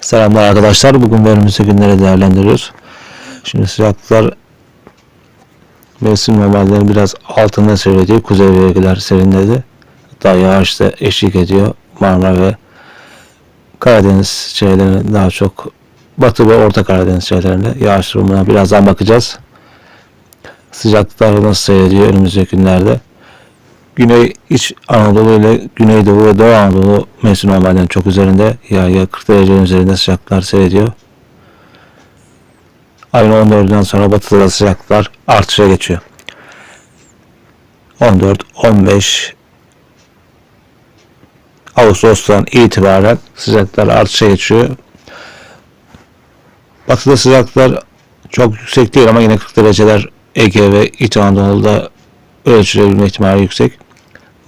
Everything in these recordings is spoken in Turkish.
Selamlar arkadaşlar. Bugün önümüzdeki günleri değerlendiriyoruz. Şimdi sıcaklıklar mevsim normallerinin biraz altında seyrediyor. Kuzey bölgeler serinledi. Hatta yağış da eşlik ediyor. Marmara ve Karadeniz şeylerine daha çok Batı ve Orta Karadeniz şeylerinde yağış durumuna birazdan bakacağız. Sıcaklıklar nasıl seyrediyor önümüzdeki günlerde. Güney İç Anadolu ile Güneydoğu ve Doğu Anadolu mevsim normalden çok üzerinde. Yani 40 derecenin üzerinde sıcaklıklar seyrediyor. Ayın 14'ünden sonra batıda da sıcaklıklar artışa geçiyor. 14, 15 Ağustos'tan itibaren sıcaklıklar artışa geçiyor. Batıda sıcaklıklar çok yüksek değil ama yine 40 dereceler Ege ve İç Anadolu'da ölçülebilme ihtimali yüksek.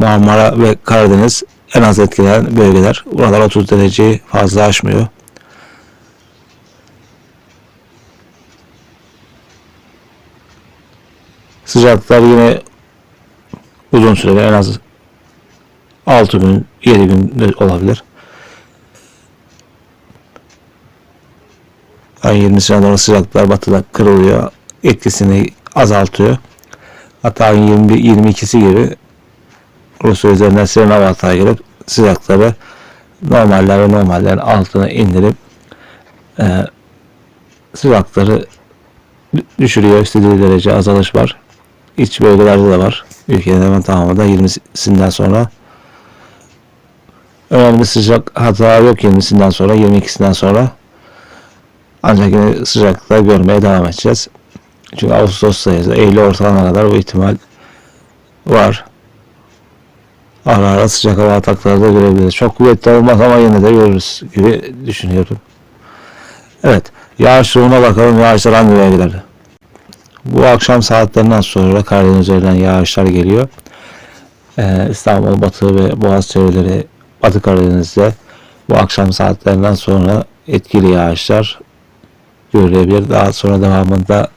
Marmara ve Karadeniz en az etkilenen bölgeler. Buralar 30 dereceyi fazla aşmıyor. Sıcaklıklar yine uzun süreli en az 6 gün 7 gün olabilir. Ayın 20'sine doğru sıcaklıklar batıda kırılıyor. Etkisini azaltıyor. Hatta ayın 21, 22'si gibi Rusya üzerinden serin hava gelip sıcakları normaller ve normallerin altına indirip e, sıcakları dü- düşürüyor. İstediği derece azalış var. İç bölgelerde de var. Ülkenin hemen tamamında 20'sinden sonra önemli sıcak hata yok 20'sinden sonra 22'sinden sonra ancak yine sıcaklıklar görmeye devam edeceğiz. Çünkü Ağustos sayısı Eylül ortalarına kadar bu ihtimal var. Ara ara sıcak hava atakları görebiliriz. Çok kuvvetli olmaz ama yine de görürüz gibi düşünüyorum. Evet. Yağış durumuna bakalım. Yağışlar hangi bölgelerde? Bu akşam saatlerinden sonra Karadeniz üzerinden yağışlar geliyor. Ee, İstanbul, Batı ve Boğaz çevreleri Batı Karadeniz'de bu akşam saatlerinden sonra etkili yağışlar görülebilir. Daha sonra devamında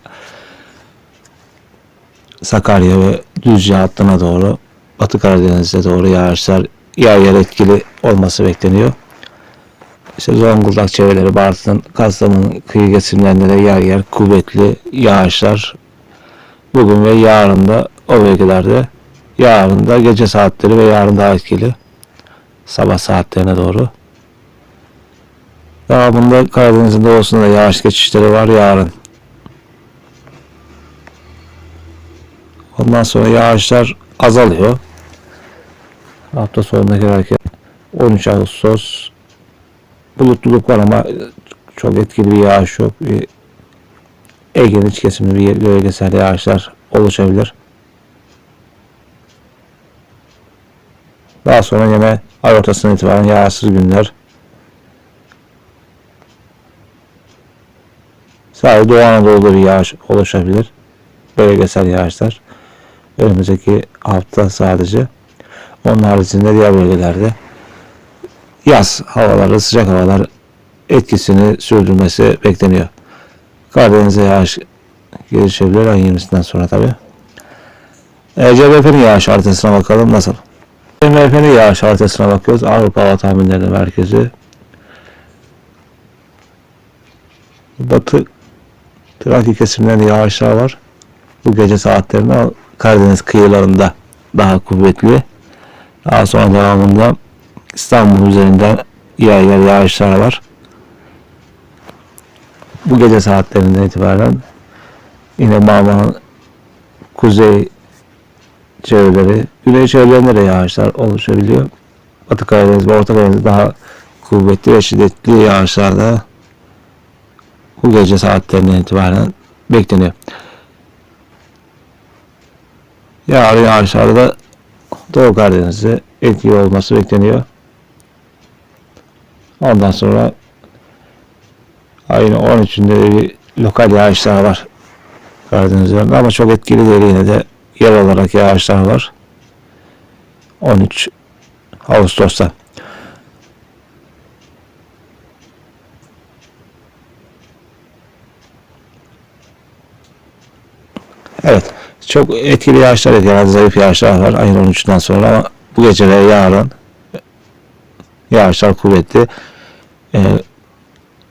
Sakarya ve Düzce hattına doğru Batı Karadeniz'e doğru yağışlar yer yer etkili olması bekleniyor. İşte Zonguldak çevreleri, Bartın, Kastamonu kıyı kesimlerinde de yer yer kuvvetli yağışlar bugün ve yarın da o bölgelerde yarın da gece saatleri ve yarın daha etkili sabah saatlerine doğru. Devamında Karadeniz'in doğusunda da yağış geçişleri var yarın. Ondan sonra yağışlar azalıyor. Hafta sonundaki hareket 13 Ağustos bulutluluk var ama çok etkili bir yağış yok. Ege'nin iç kesiminde bir bölgesel yağışlar oluşabilir. Daha sonra yine ay ortasından itibaren yağsız günler. Sadece Doğu Anadolu'da bir yağış oluşabilir. Bölgesel yağışlar. Önümüzdeki hafta sadece. Onun haricinde diğer bölgelerde yaz havaları, sıcak havalar etkisini sürdürmesi bekleniyor. Karadeniz'e yağış gelişebilir ayın 20'sinden sonra tabi. E, CBP'nin yağış haritasına bakalım nasıl? CBP'nin yağış haritasına bakıyoruz. Avrupa Hava Tahminleri Merkezi. Batı Trakya kesimlerinde yağışlar var. Bu gece saatlerinde Karadeniz kıyılarında daha kuvvetli. Daha sonra devamında İstanbul üzerinden yer yer yağışlar var. Bu gece saatlerinden itibaren yine Marmara'nın kuzey çevreleri, güney çevrelerinde de yağışlar oluşabiliyor. Batı Karadeniz ve Orta Karadeniz daha kuvvetli ve şiddetli yağışlar da bu gece saatlerinden itibaren bekleniyor. Yarın yağışlarda Doğu Karadeniz'de etkili olması bekleniyor. Ondan sonra ayın 13'ünde bir lokal yağışlar var Karadeniz üzerinde ama çok etkili değil yine de yer olarak yağışlar var. 13 Ağustos'ta. Evet. Çok etkili yağışlar yok. Genelde zayıf yağışlar var ayın 13'ünden sonra ama bu gece ve yarın yağışlar kuvvetli. Ee,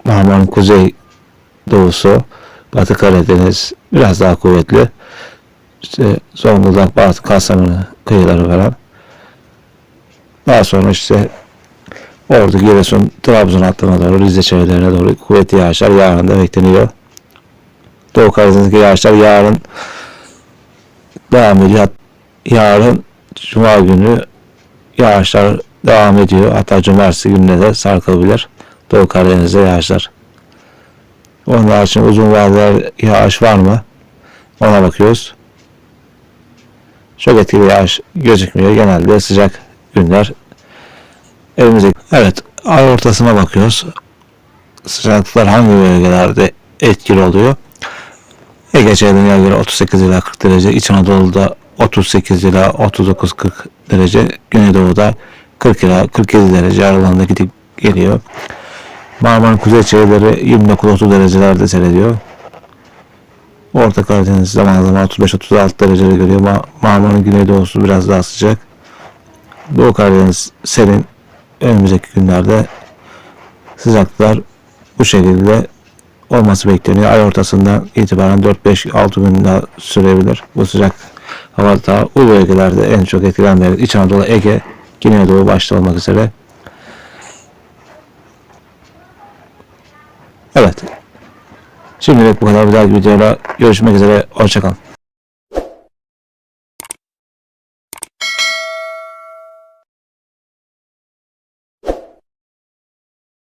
Marmara'nın kuzey doğusu, Batı Karadeniz biraz daha kuvvetli. İşte Zonguldak, Batı Kastamonu kıyıları falan. Daha sonra işte Ordu, Giresun, Trabzon hattına doğru, Rize çevrelerine doğru kuvvetli yağışlar yarın da bekleniyor. Doğu Karadeniz'deki yağışlar yarın devam ediyor. Yarın Cuma günü yağışlar devam ediyor. Hatta Cumartesi gününe de sarkabilir. Doğu Karadeniz'de yağışlar. Onun için uzun vadeli yağış var mı? Ona bakıyoruz. Çok etkili yağış gözükmüyor. Genelde sıcak günler. Evimize evet ay ortasına bakıyoruz. Sıcaklıklar hangi bölgelerde etkili oluyor? Ege çevrelerine göre 38 ila 40 derece, İç Anadolu'da 38 ila 39-40 derece, Güneydoğu'da 40 ila 47 derece aralığında gidip geliyor. Marmara'nın kuzey çevreleri 29-30 derecelerde seyrediyor. Orta Karadeniz zaman zaman 35-36 dereceleri görüyor. Ma- Marmara'nın güneydoğusu biraz daha sıcak. Doğu Karadeniz serin. Önümüzdeki günlerde sıcaklıklar bu şekilde olması bekleniyor. Ay ortasından itibaren 4-5-6 gün daha sürebilir. Bu sıcak havada bu bölgelerde en çok etkilenmeyen İç Anadolu, Ege, Güneydoğu başta olmak üzere. Evet. Şimdilik bu kadar. Bir dahaki videoda görüşmek üzere. Hoşçakalın.